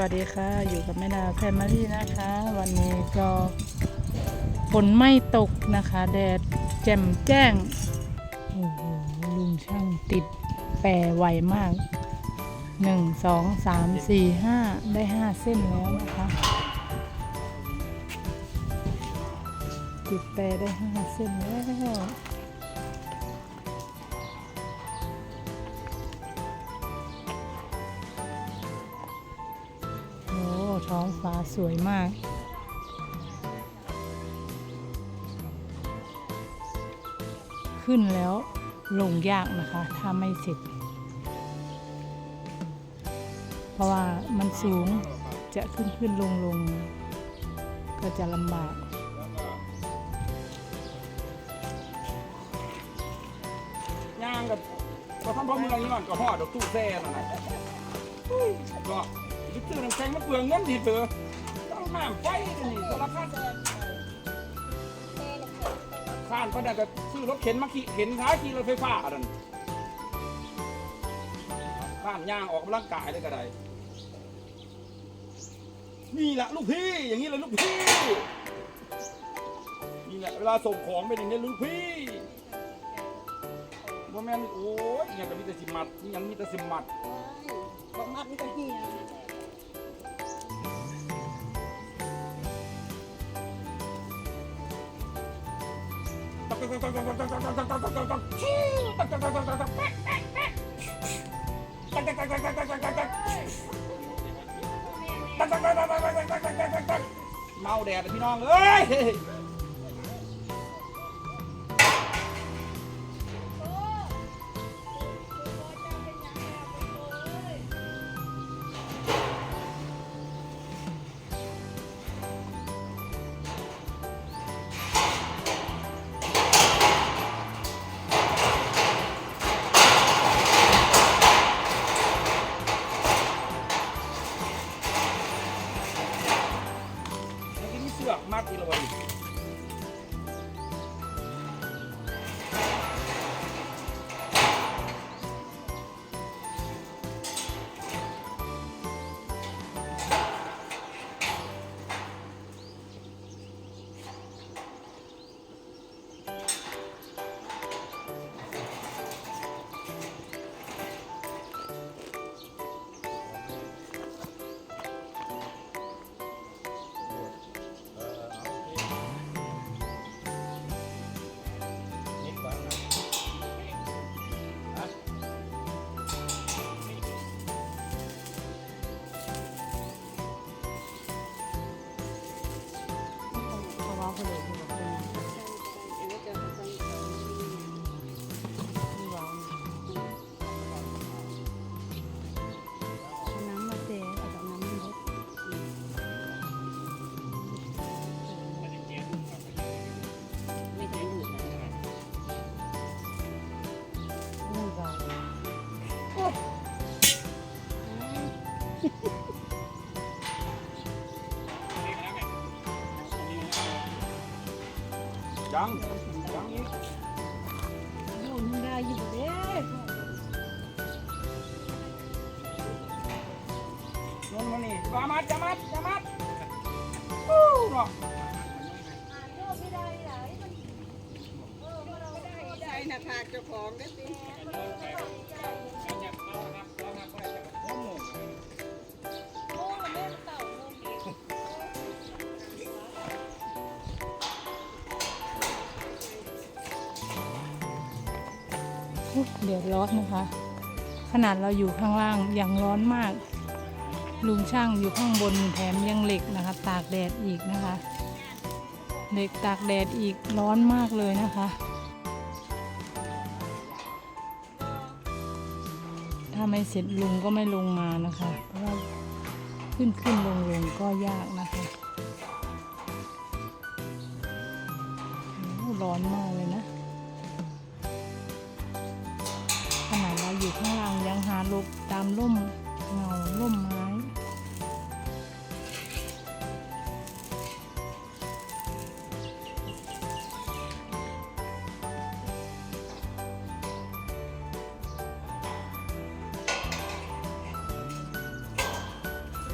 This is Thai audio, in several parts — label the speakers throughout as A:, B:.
A: วัสดีค่ะ อยู่กับแม่ดาแฟมิลี่นะคะ วันนี้ก็ฝนไม่ตกนะคะ แดดแจ่มแจ้งโอ้โหลุงช่างติดแปรไวมากหนึ่งสองสามสี่ห้าได้ห้าเส้นแล้วนะคะ ติดแปรได้ห้าเส้นแล้ว สวยมาก ขึ้นแล้วลงยากนะคะ ถ้าไม่เสร็จ เพราะว่ามันสูงจะขึ้นขึ้นลงลงก็จะลำบาก
B: ย่างกับก็ทำพ่อมืองนี่ก่อนก็ห่อดอกตู้แซ่นั่นะอุ้ย ก็ยึดซื้อน้ำแข็งมาเปลืองเงินดีเถอะต้องน้ำไฟนี่สารพัดข้านก็ได้ก็ซื้อรถเข็นมาขี่เข็นท้ายขี่รถไฟฟ้าอันนั้นข้านย่างออกกำลังกายเลยก็ได้นี่แหละลูกพี่อย่างนี้เลยลูกพี่นี่แหละเวลาส่งของเป็นอย่างนี้ลูกพี่บ่แม่นโอ้ยยังก็มีแต่สิมัดยังมีแต่สิมัด
C: บางมัดมันก็เหี่ย
B: เมาแดดเลยพี่น้องเอ้ย
A: 好了吧？ ยั
B: งยังอีก
C: ดูดมันได้อยู่เด้
B: นนมานี่มามัดจะมัดจะมัดฮู้เนาะ
C: ได้นะพากเจ้าของได้สิ เดื
A: อดร้อนนะคะ ขนาดเราอยู่ข้างล่างยังร้อนมาก ลุงช่างอยู่ข้างบนแถมยังเหล็กนะคะ ตากแดดอีกนะคะเหล็กตากแดดอีกร้อนมากเลยนะคะถ้าไม่เสร็จลุงก็ไม่ลงมานะคะเพราะว่าขึ้นขึ้นลงลงก็ยากนะคะร้อนมากเลยนะ ลบตามร่มเงาร่มไม้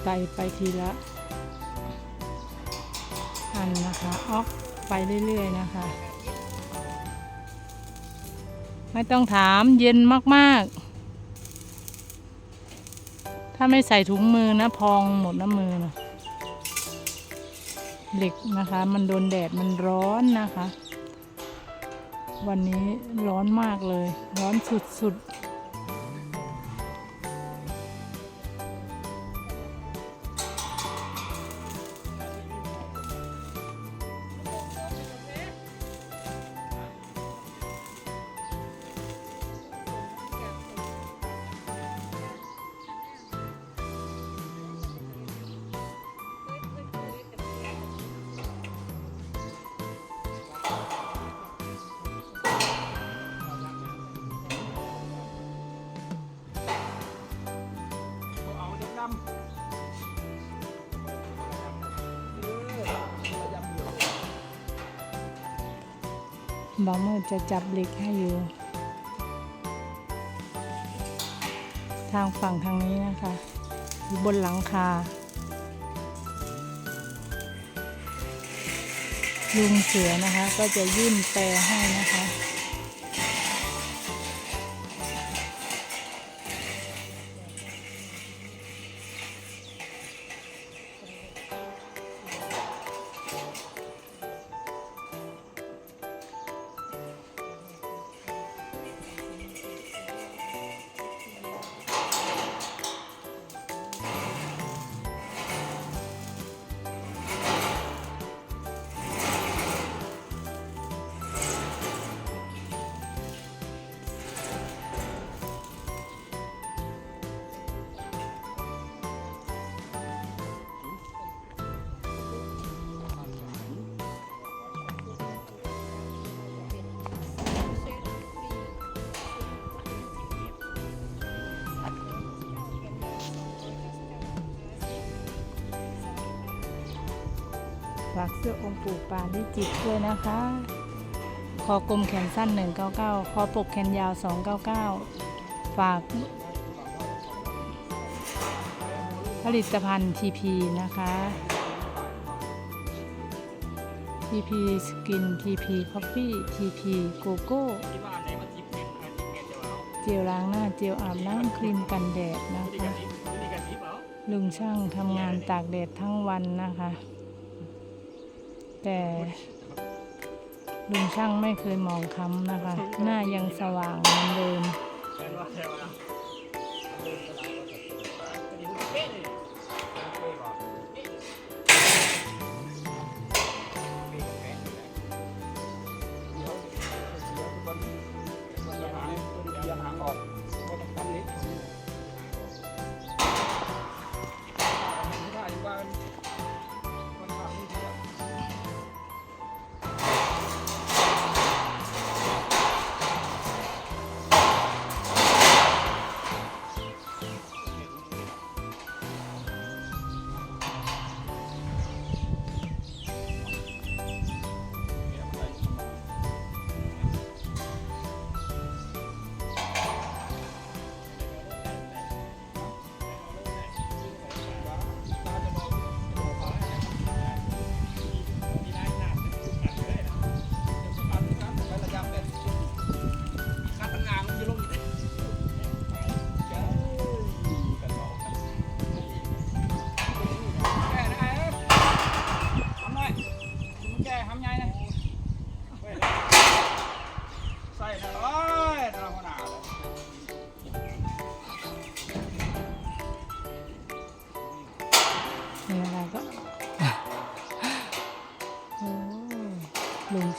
A: ไต่ไปทีละอันนะคะออกไปเรื่อยๆนะคะ ไม่ต้องถามเย็นมากๆ ถ้าไม่ใส่ถุงมือนะพองหมดน้ำมือนะเหล็กนะคะ มันโดนแดดมันร้อนนะคะ วันนี้ร้อนมากเลย ร้อนสุดๆ บามือจะจับเหล็กให้อยู่ ทางฝั่งทางนี้นะคะอยู่บนหลังคา ลุงเสือนะคะก็จะยื่นแปรให้นะคะ ฝากเสื้อองค์ปู่ปาลิจิตด้วยนะคะ คอกลมแขนสั้น 199 คอปกแขนยาว 299 ฝาก ผลิตภัณฑ์ TP นะคะ TP Skin TP Coffee TP Gogo
B: ที่บ้านไหนทิปเป็นอันทิปเป็นจะเจ
A: ลล้างหน้าเจลอาบน้ำครีมกันแดดนะคะลุงช่างทำงานตากแดดทั้งวันนะคะ แต่ลุงช่างไม่เคยมองค้ำนะคะ หน้ายังสว่างเหมือนเดิม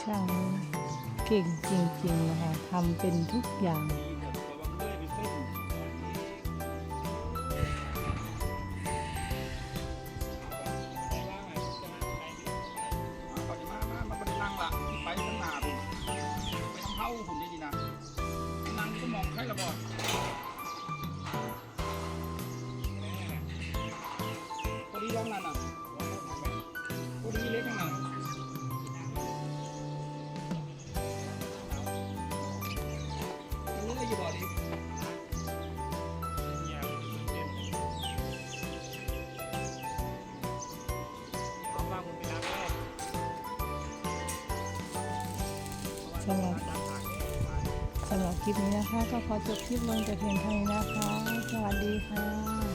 A: ช่างเก่งจริงๆนะคะทำเป็นทุกอย่าง ลิปนี้นะคะ ก็ขอจบคลิปลงแต่เพียงเท่านี้นะคะ สวัสดีค่ะ